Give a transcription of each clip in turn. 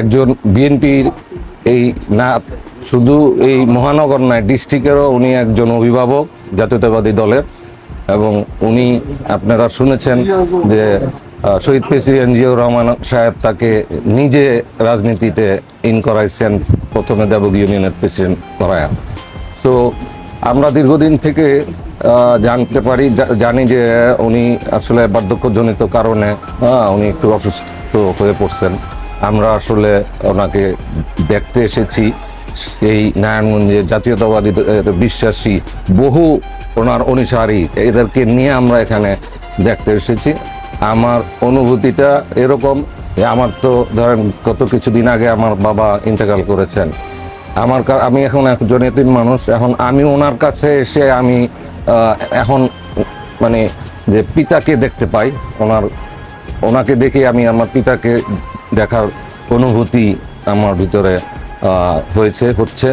একজন বিএনপির এই না, শুধু এই মহানগর নয় ডিস্ট্রিক্টেরও উনি একজন অভিভাবক জাতীয়তাবাদী দলের এবং উনি আপনারা শুনেছেন যে শহীদ প্রেসিডেন্ট জিয়াউর রহমান সাহেব তাকে নিজে রাজনীতিতে ইন করাইছেন প্রথমে দেবক ইউনিয়নের প্রেসিডেন্ট করায়া। তো আমরা দীর্ঘদিন থেকে জানতে পারি জানি যে উনি আসলে বার্ধক্যজনিত কারণে উনি একটু অসুস্থ হয়ে পড়ছেন। আমরা আসলে ওনাকে দেখতে এসেছি। এই নারায়ণগঞ্জে জাতীয়তাবাদী বিশ্বাসী, বহু ওনার অনুসারী, এদেরকে নিয়ে আমরা এখানে দেখতে এসেছি। আমার অনুভূতিটা এরকম আমার তো ধরেন গত কিছুদিন আগে আমার বাবা ইন্তেকাল করেছেন। আমার আমি এখন একজন এতিম মানুষ, এখন আমি ওনার কাছে এসে আমি এখন মানে যে পিতাকে দেখতে পাই, ওনার, ওনাকে দেখে আমি আমার পিতাকে দেখার অনুভূতি আমার ভিতরে হয়েছে, হচ্ছে।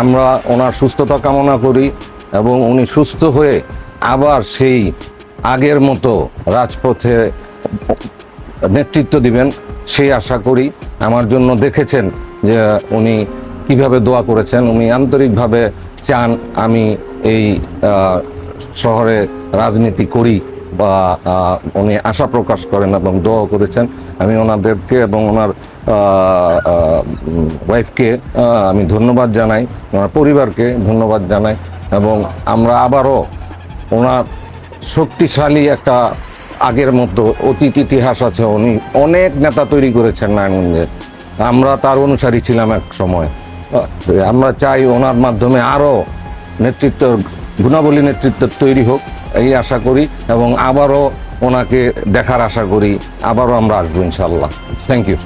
আমরা ওনার সুস্থতা কামনা করি এবং উনি সুস্থ হয়ে আবার সেই আগের মতো রাজপথে নেতৃত্ব দিবেন, সেই আশা করি। আমার জন্য দেখেছেন যে উনি কীভাবে দোয়া করেছেন, উনি আন্তরিকভাবে চান আমি এই শহরে রাজনীতি করি। বা উনি আশা প্রকাশ করেন এবং দোয়া করেছেন, আমি ওনাদেরকে এবং ওনার ওয়াইফকে আমি ধন্যবাদ জানাই, ওনার পরিবারকে ধন্যবাদ জানাই এবং আমরা আবারও ওনার শক্তিশালী একটা আগের মতো অতীত ইতিহাস আছে, উনি অনেক নেতা তৈরি করেছেন নারায়ণগঞ্জে। আমরা তার অনুসারী ছিলাম এক সময়। আমরা চাই ওনার মাধ্যমে আরও নেতৃত্ব গুণাবলী নেতৃত্ব তৈরি হোক। এই আশা করি এবং আবারও ওনাকে দেখার আশা করি আবারও আমরা আসব ইনশাল্লাহ থ্যাংক ইউ